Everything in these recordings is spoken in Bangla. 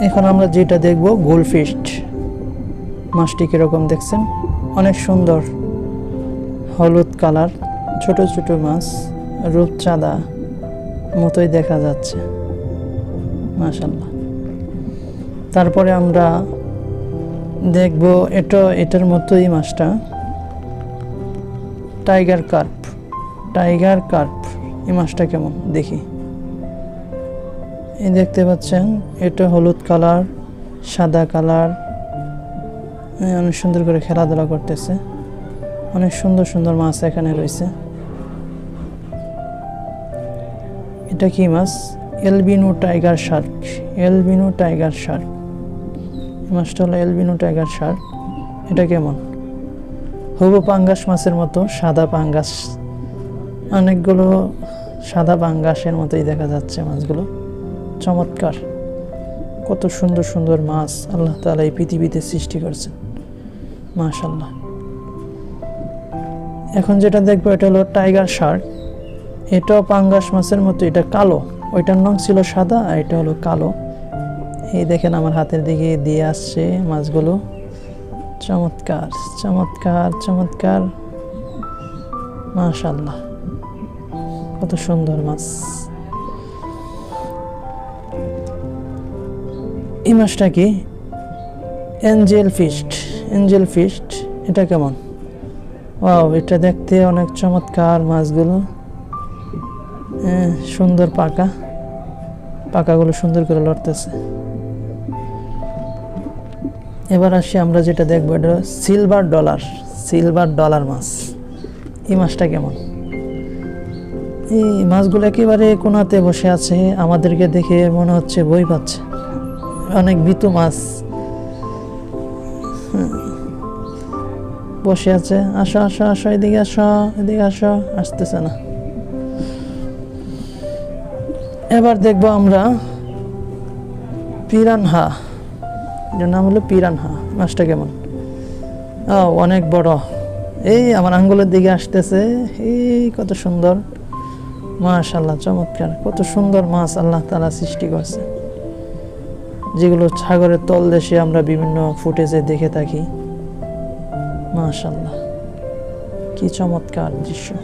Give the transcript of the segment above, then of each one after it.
এখন আমরা যেটা দেখব গোলফিস্ট মাছটি কীরকম দেখছেন? অনেক সুন্দর। হলুদ কালার, ছোট ছোট মাছ রূপচাঁদা মতোই দেখা যাচ্ছে। মাশাল্লাহ তারপরে আমরা দেখব, এটা, এটার মতোই মাছটা। Tiger carp. টাইগার কার্প, এই মাছটা কেমন? দেখি। এই দেখতে পাচ্ছেন, এটা হলুদ কালার, সাদা কালার। অনেক সুন্দর করে খেলাধুলা করতেছে। অনেক সুন্দর সুন্দর মাছ এখানে রয়েছে। এটা কি মাছ? Albino tiger shark. Albino tiger shark. মাছটা হলো এলবিনো টাইগার শার্ক। এটা কেমন? হুবু পাঙ্গাস মাছের মতো, সাদা পাঙ্গাস। অনেকগুলো সাদা পাঙ্গাসের মতোই দেখা যাচ্ছে মাছগুলো। চমৎকার। কত সুন্দর সুন্দর মাছ আল্লাহ তালা এই পৃথিবীতে সৃষ্টি করছেন। মাশাল্লাহ এখন যেটা দেখব এটা হলো টাইগার শার্ক এটাও পাঙ্গাস মাছের মতো, এটা কালো। ওইটার রং ছিল সাদা আর এটা হলো কালো। এই দেখেন আমার হাতের দিকে দিয়ে আসছে মাছগুলো। চমৎকার চমৎকার চমৎকার। মাশাল্লাহ কত সুন্দর মাছ। এই মাছটা কি? এঞ্জেল ফিস্ট এঞ্জেল ফিস্ট এটা কেমন? ওয়াও এটা দেখতে অনেক চমৎকার মাছগুলো। হ্যাঁ, সুন্দর পাকা। পাকাগুলো সুন্দর করে লড়তেছে। এবার আসি আমরা যেটা দেখব এটা সিলভার ডলার সিলভার ডলার মাছ। এই মাছটা কেমন? এই মাছগুলো একেবারে কোনাতে বসে আছে আমাদেরকে দেখে মনে হচ্ছে বই পাচ্ছে। অনেক বিতু মাছ। বসে আছে। আসো আসো আসো, এদিকে আসো এদিকে আসো। আসতেছে না। এবার দেখব আমরা পিরানহা। এটার নাম হলো পিরানহা। মাছটা কেমন? ও, অনেক বড়। এই আমার আঙ্গুলের দিকে আসতেছে। এই কত সুন্দর। মাশাল্লাহ চমৎকার। কত সুন্দর মাছ আল্লাহ তালা সৃষ্টি করছে। যেগুলো সাগরের তল দেশে আমরা বিভিন্ন ফুটেজে দেখে থাকি। মাশাল্লাহ কি চমৎকার দৃশ্য।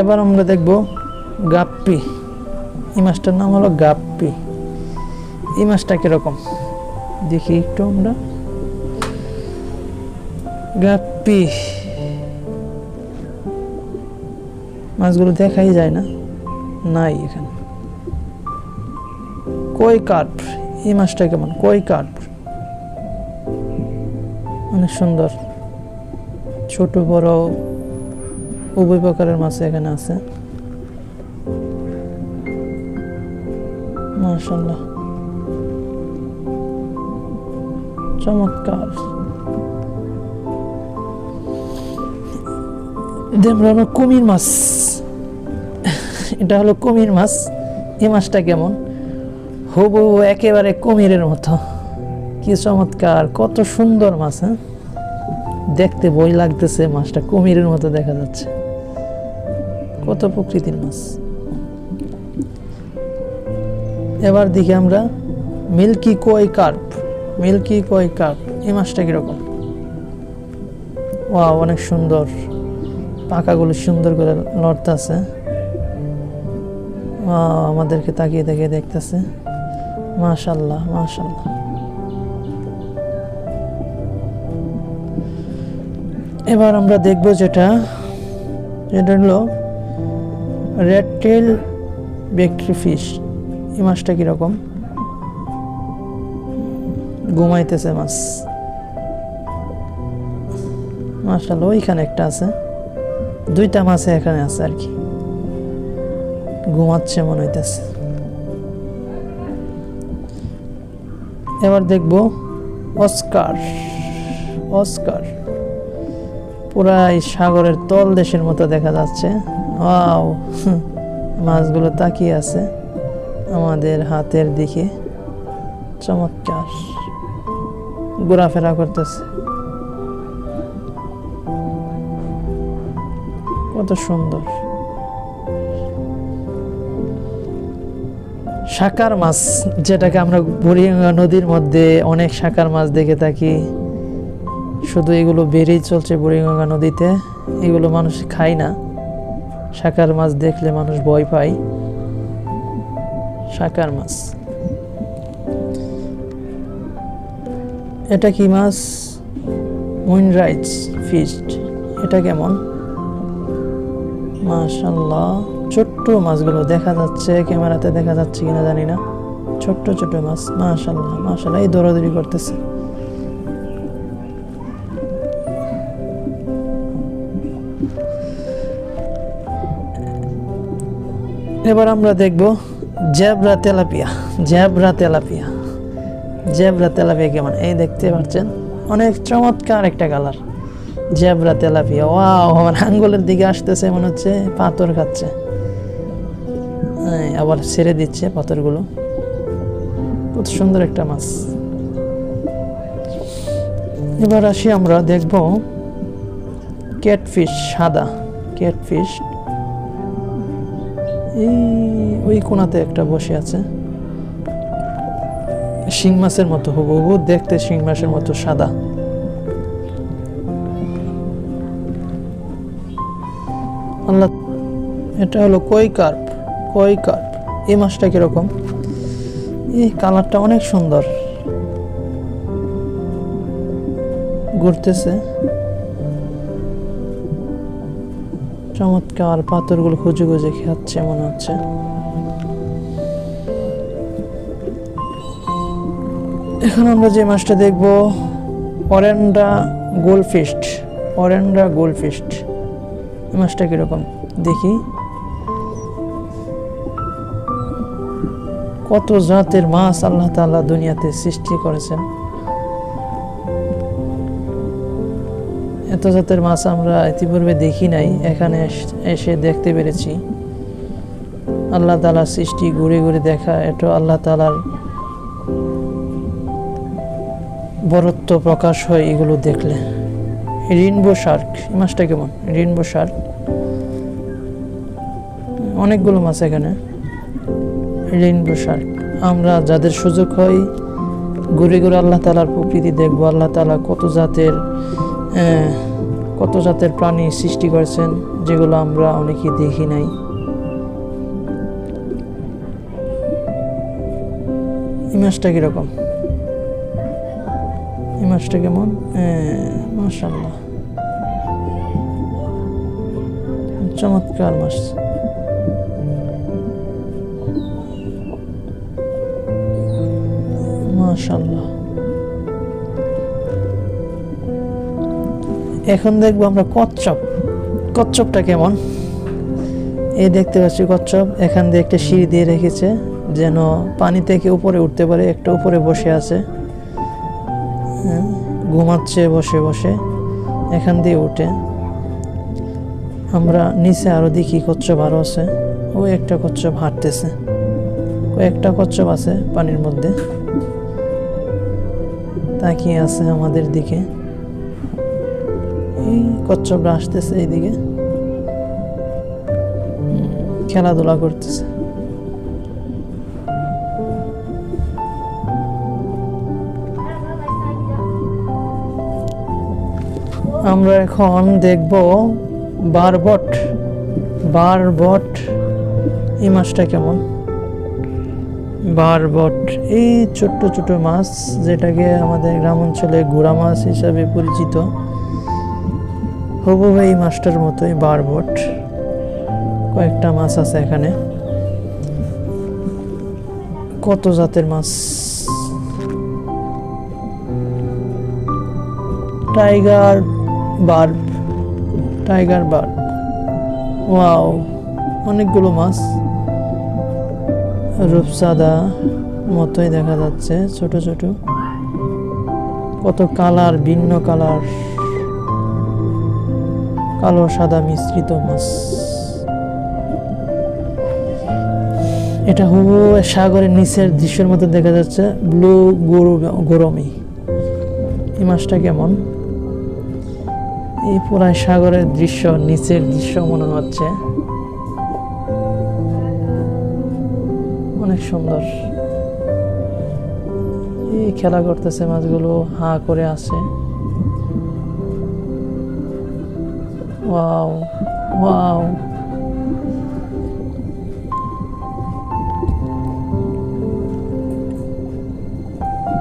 এবার আমরা দেখব গাপ্পি। এই মাছটার নাম হলো গাপ্পি। এই মাছটা কীরকম? দেখি একটু আমরা। গাপ্পি। মাছগুলো দেখাই যায় না, নাই এখানে। কই কাঠ? এই মাছটা কেমন? কই কাঠ? অনেক সুন্দর। ছোট, বড়, উভয় প্রকারের মাছ এখানে আছে। চমৎকার। আমরা কুমির মাছ। এটা হলো কুমির মাছ। এই মাছটা কেমন? হবু একেবারে কুমিরের মতো। কি চমৎকার, কত সুন্দর মাছ হ্যাঁ? দেখতে বই লাগতেছে, মাছটা কুমিরের মতো দেখা যাচ্ছে। কত প্রকৃতির মাছ। এবার দেখি আমরা মিল্কি কই কার্প। মিল্কি কই কার্প, এই মাছটা কীরকম? ও অনেক সুন্দর। পাকাগুলো সুন্দর করে লড়তেছে আমাদেরকে তাকিয়ে তাকিয়ে দেখতেছে। মাশাল্লাহ মাশাল্লাহ এবার আমরা দেখব যেটা যেটা হলো রেড টেল বেকট্রি ফিশ এই মাছটা কীরকম? ঘুমাইতেছে মাছ। মাশাল্লাহ ওইখানে একটা আছে। দুইটা মাছে এখানে আছে আর কি। ঘুমাচ্ছে মনে হইতেছে। এবার দেখব অস্কার অস্কার। পুরাই সাগরের তল দেশের মতো দেখা যাচ্ছে। ওয়াও মাছগুলো তাকিয়ে আছে আমাদের হাতের দিকে। চমৎকার। ঘোরাফেরা করতেছে। কত সুন্দর। সাকার মাছ, যেটাকে আমরা বুড়িগঙ্গা নদীর মধ্যে অনেক সাকার মাছ দেখে থাকি। শুধু এগুলো বেড়েই চলছে বুড়িগঙ্গা নদীতে, এগুলো মানুষ খায় না। সাকার মাছ দেখলে মানুষ ভয় পায়। সাকার মাছ। এটা কি মাছ? মুইনরাইজ ফিস্ট এটা কেমন? মাশাল্লাহ ছোট্ট মাছগুলো দেখা যাচ্ছে, ক্যামেরাতে দেখা যাচ্ছে কিনা জানি না। ছোট্ট ছোট মাছ মাশাল্লাহ মাশাল্লাহ এই দৌড়াদৌড়ি করতেছে। এবার আমরা দেখব zebra tilapia zebra tilapia. Zebra tilapia কেমন? এই দেখতে পাচ্ছেন? অনেক চমৎকার একটা কালার। জ্যাবরা তেলাপিয়া, ওয়াও, আমার আঙ্গুলের দিকে আসতেছে, মনে হচ্ছে পাথর খাচ্ছে। আবার ছেড়ে দিচ্ছে পাথরগুলো। কত সুন্দর একটা মাছ। এবার আসি আমরা দেখব ক্যাটফিশ, সাদা ক্যাটফিশ। এই, ওই কোনাতে একটা বসে আছে। শিং মাছের মতো, হুবহু দেখতে শিং মাছের মতো সাদা। আল্লাহ, এটা হলো কই কার্প কই কার্প এই মাছটা কীরকম? এই কালারটা অনেক সুন্দর। ঘুরতেছে। চমৎকার পাথরগুলো খুঁজে খুঁজে খাচ্ছে মনে হচ্ছে। এখন আমরা যে মাছটা দেখব, অরেন্ডা গোলফিস্ট অরেন্ডা গোলফিস্ট এই মাছটা কীরকম? দেখি। কত জাতের মাছ আল্লাহ তাআলা দুনিয়াতে সৃষ্টি করেছেন। এত জাতের মাছ আমরা ইতিপূর্বে দেখি নাই, এখানে এস- দেখতে পেরেছি। আল্লাহ তালার সৃষ্টি ঘুরে ঘুরে দেখা এটা আল্লাহ তালার বরত্ব প্রকাশ হয় এগুলো দেখলে। রেইনবো শার্ক মাছটা কেমন? Rainbow shark. অনেকগুলো মাছ এখানে। রেইনবো শার্ক আমরা যাদের সুযোগ হয়, ঘুরে ঘুরে আল্লাহ তালার প্রকৃতি দেখব। আল্লাহ তালা কত জাতের কত জাতের প্রাণী সৃষ্টি করেছেন, যেগুলো আমরা অনেকেই দেখি নাই। এই মাছটা কীরকম? মাছটা কেমন? মাসাল্লাহ চমৎকার মাছ। মাশাল্লাহ এখন দেখব আমরা কচ্ছপ। কচ্ছপটা কেমন? এই দেখতে পাচ্ছি কচ্ছপ। এখান দিয়ে একটা সিঁড়ি দিয়ে রেখেছে যেন পানি থেকে উপরে উঠতে পারে একটা উপরে বসে আছে। হ্যাঁ, ঘুমাচ্ছে বসে বসে। এখান দিয়ে উঠে। আমরা নিচে আরও দেখি কচ্ছপ আরও আছে। ও একটা কচ্ছপ হাঁটতেছে। কয়েকটা কচ্ছপ আছে পানির মধ্যে। তাকিয়ে আছে আমাদের দিকে। এই কচ্ছপরা আসতেছে এইদিকে। খেলাধুলা করতেছে। আমরা এখন দেখব বারবট বারবট, এই মাছটা কেমন? বারবট। এই ছোট্ট ছোট মাছ যেটাকে আমাদের গ্রাম অঞ্চলে গুড়া মাছ হিসাবে পরিচিত হুবহু এই মাছটার মতোই বারবট। কয়েকটা মাছ আছে এখানে। কত জাতের মাছ? Tiger barb. Tiger barb. Wow, অনেকগুলো মাছ। রূপসাদা মতোই দেখা যাচ্ছে, ছোট ছোট। কত কালার, ভিন্ন কালার। কালো, সাদা, মিশ্রিত, মাছ। এটা হুবু সাগরের নিচের দৃশ্যের মতো দেখা যাচ্ছে। ব্লু, গরু, গরমি। এই মাছটা কেমন? এই পুরাই সাগরের দৃশ্য, নিচের দৃশ্য মনে হচ্ছে। অনেক সুন্দর। এই খেলা করতেছে মাছগুলো, হা করে আছে ওয়াও ওয়াও।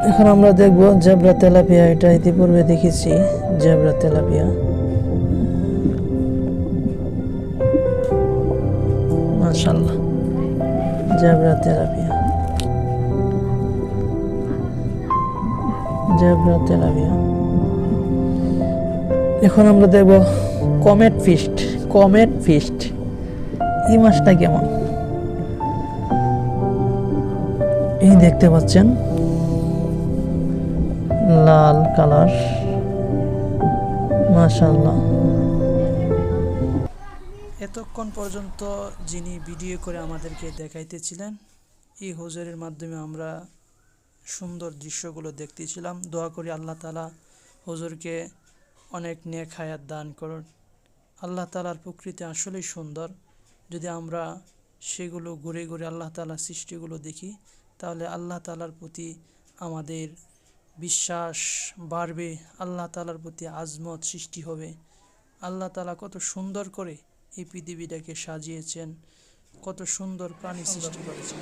এখন আমরা দেখব জেব্রা তেলাপিয়া, এটা ইতিপূর্বে দেখেছি, জেব্রা তেলাপিয়া। মাশাল্লাহ জেব্রা তেলাপিয়া জেব্রা তেলাপিয়া এখন আমরা দেখব কমেট ফিস্ট কমেট ফিস্ট। এই মাছটা কেমন? এই দেখতে পাচ্ছেন? লাল কালার। মাশাল্লাহ এতক্ষণ পর্যন্ত যিনি ভিডিও করে আমাদেরকে দেখাইতেছিলেন, এই হুজুরের মাধ্যমে আমরা সুন্দর দৃশ্যগুলো দেখতেছিলাম। দোয়া করি আল্লাহ তালা হুজুরকে অনেক নেক হায়াত দান করুন। আল্লাহ তালার প্রকৃতি আসলেই সুন্দর। যদি আমরা সেগুলো ঘুরে ঘুরে আল্লাহ তালার সৃষ্টিগুলো দেখি, তাহলে আল্লাহ তালার প্রতি আমাদের বিশ্বাস বাড়বে, আল্লাহ তালার প্রতি আজমত সৃষ্টি হবে। আল্লাহ তালা কত সুন্দর করে এই পৃথিবীটাকে সাজিয়েছেন কত সুন্দর প্রাণী সৃষ্টি করেছেন।